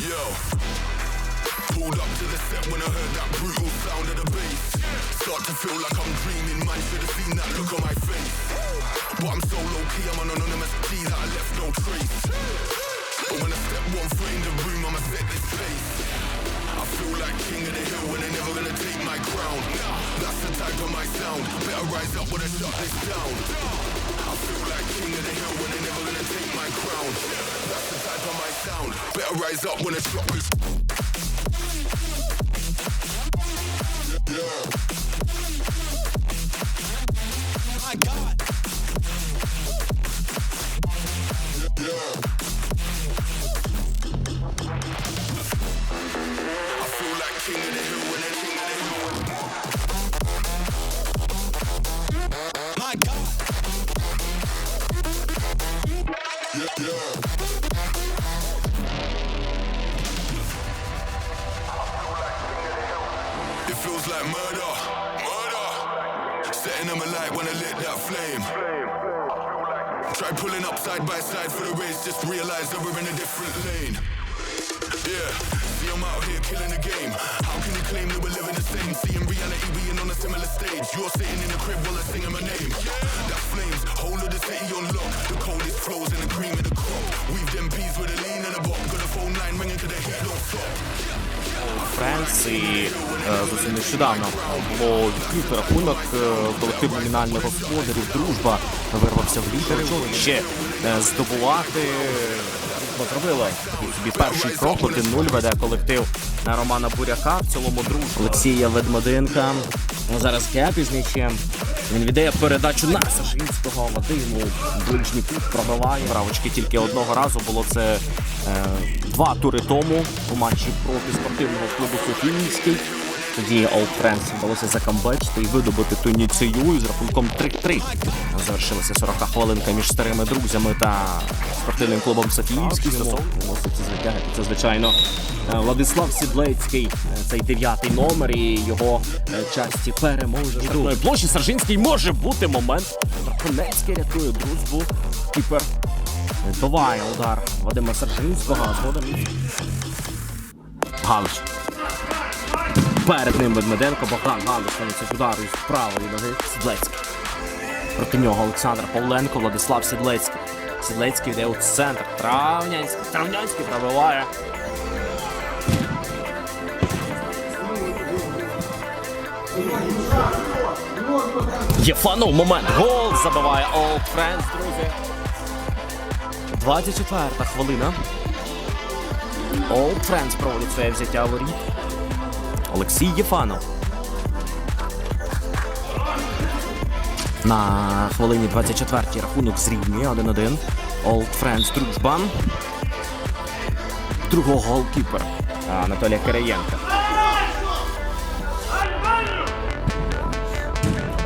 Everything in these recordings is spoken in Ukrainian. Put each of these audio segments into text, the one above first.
Yo. Pulled up to the set when I heard that brutal sound of the bass. Start to feel like I'm dreaming, man. Should have seen that look on my face. But I'm so low key, I'm an anonymous G that I left no trace. But when I step one foot in the room, I'ma set this place. I feel like king of the hill when they're never gonna take my crown. That's the type of my sound. Better rise up when I shut this down. I feel like king of the hill when they're never gonna take my crown on my sound. Better rise up when it's drop. Feels like murder, murder. Setting them alight when I lit that flame. Try pulling up side by side for the race, just realize that we're in a different lane. Yeah, see I'm out here killing the game. How can you claim that we're living the same? See in reality being on a similar stage. You're sitting in the crib while I'm singing my name. That flames, whole of the city on lock. The coldest flows and the cream of the crop. We've them peas with a lean and a bop. Got a phone line ringing to the heat don't stop. Френс зовсім нещодавно було відкритий рахунок е, колектив номінальних господарів. Дружба вирвався в лідери. Ще е, здобувати е, зробила собі перший крок. 1-0 веде колектив на Романа Буряка. В цілому дружба. Олексія Ведмеденка. Ну, Зараз Кепі з. Він віддає передачу на Сашинського. Вадиму. Ближній кут пробиває. Правочки тільки одного разу було це е, два тури тому у матчі проти спортивного клубу Софіївський. Тоді Old Friends вдалося закамбечити і видобути ту з рахунком 3-3. Завершилася 40 хвилинка між старими друзями та спортивним клубом Софіївський. Стосовно носиться. Це звичайно е, Владислав Сідлецький. Е, Цей дев'ятий номер і його е, часті переможе. Штрафної площі Саржинський може бути момент. Драконецький рятує дружбу. Кіпер Биває удар Вадима Сержинського, згодом Галич. Перед ним Ведмеденко, Богдан Галич наносить удар із правої ноги Сідлецький. Проти нього Олександр Павленко, Владислав Сідлецький. Сідлецький йде у центр. Травнянський. Травнянський пробиває. Єфанов момент. Гол забиває Old Friends, друзі. 24 хвилина. Old Friends проводить своє взяття воріт. Олексій Єфанов. На хвилині 24 рахунок зрівнює 1-1. Old Friends дружба. Другого голкіпер Анатолія Кириєнка.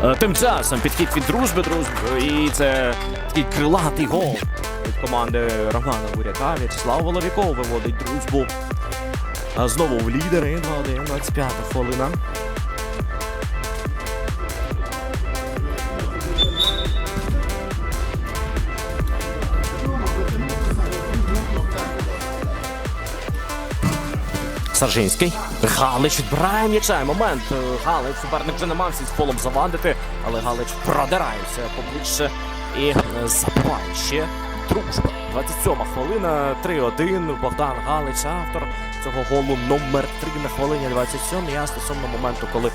Е, Тим часом підхід від дружби, дружби. І це такий крилатий гол від команди Романа Буряка. В'ячеслав Воловіков виводить дружбу. Знову в лідери 2-1, 25 хвилина. Саржинський. Галич відбирає м'яча. Момент. Галич суперник вже намагався з полом завадити, але Галич продирається поближче і е, забиває ще дружба. 27 хвилина, 3-1. Богдан Галич, автор цього голу номер 3 на хвилині 27. Я стосовно моменту, коли е,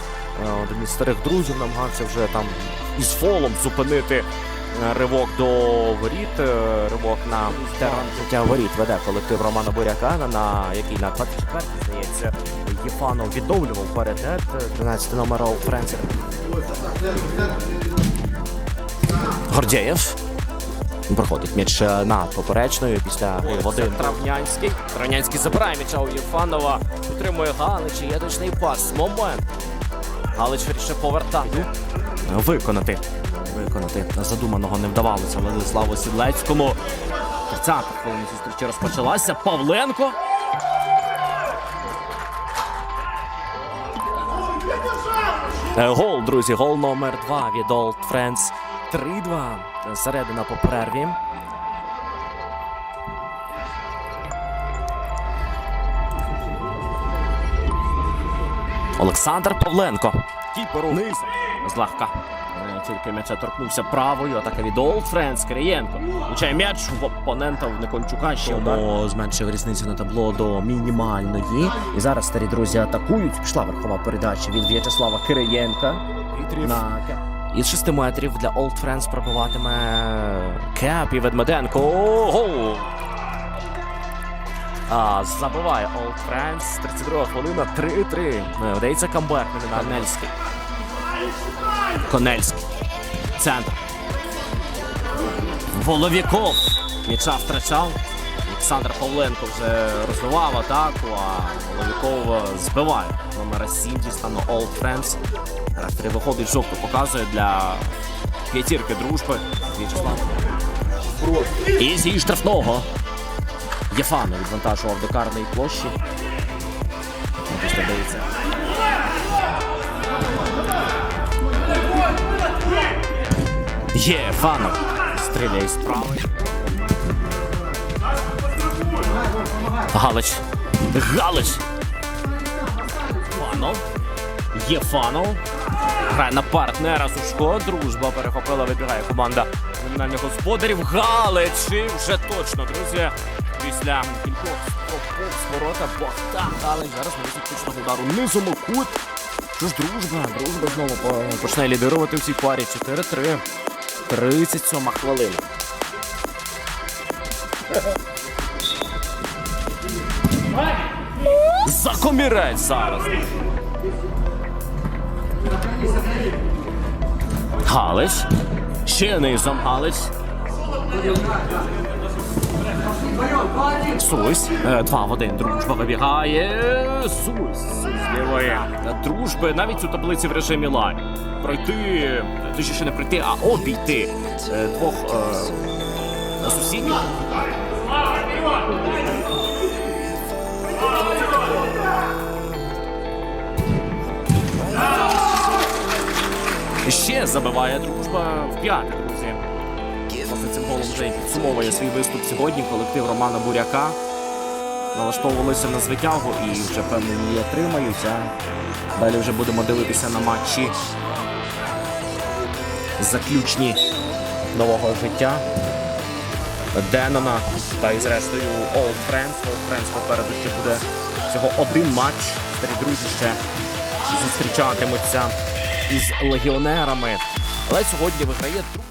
один із старих друзів намагався вже там із фолом зупинити е, ривок до воріт. е, Ривок на життя воріт веде колектив Романа Буряка, на- який на 24 здається, Єфанов відновлював паритет. 13 номер Френсер. Гордєєв. Проходить м'яч е, над поперечною після води Травнянський. Травнянський забирає м'яча у Єфанова. Підтримує Галич. Є точний пас. Момент. Галич вирішив повертати. Виконати. Виконати задуманого не вдавалося Владиславу Сідлецькому. 30 хвилина зустрічі розпочалася. Павленко. Е, Гол, друзі, гол номер 2 від Old Friends. 3-2. Середина по перерві. Олександр Павленко. Кіпору вниз. Злегка. Е, тільки м'яча торкнувся правою. Атака від Олд Френс Кирієнко. Учає м'яч в опонента в Некончука. Ще Тому зменшив різницю на табло до мінімальної. І зараз старі друзі атакують. Пішла верхова передача від В'ячеслава Кириєнка. Вітрів. На із 6 метрів для Old Friends пробиватиме Кеп і Ведмеденко. Гол! А, забиває Old Friends. 32 хвилина, 3-3. Не, Вдається камбек Конельський. Конельський. Центр. Воловіков. М'яча втрачав. Олександр Павленко вже розвивав атаку, а Воловіков збиває номера 7 зі стану Old Friends. Характері виходить жовто, показує для п'ятірки дружби. В'ячеслав. І зі штрафного. Єфано відвантажував до карної площі. Після дається. Єфанов стріляє з Галич. Галич. Фанов. Єфанов. Грає на партнера Сушко. Дружба перехопила, вибігає команда номінальних господарів. Галич. І вже точно, друзі. Після кількох спроб повз ворота Богдан Галич. Зараз навіть точного удару низом у кут. Що ж, дружба, дружба знову почне лідирувати в цій парі. 4-3. 37 хвилина. За комірець зараз. Галич. Ще низом Галич. Сусь. Е, Два в один. Дружба вибігає. Сусь. Сусь лівої. Дружби навіть у таблиці в режимі лайв. Пройти, точніше не пройти, а обійти е, двох е, сусідів. Ще забиває дружба в п'яте, друзі. Власне, цим голом вже підсумовує свій виступ сьогодні. Колектив Романа Буряка. Налаштовувалися на звитягу і вже певно її отримають. Далі вже будемо дивитися на матчі заключні нового життя. Денона та і зрештою Old Friends. Old Friends попереду ще буде всього один матч. Старі друзі ще зустрічатимуться із легіонерами. Але сьогодні виграє друг.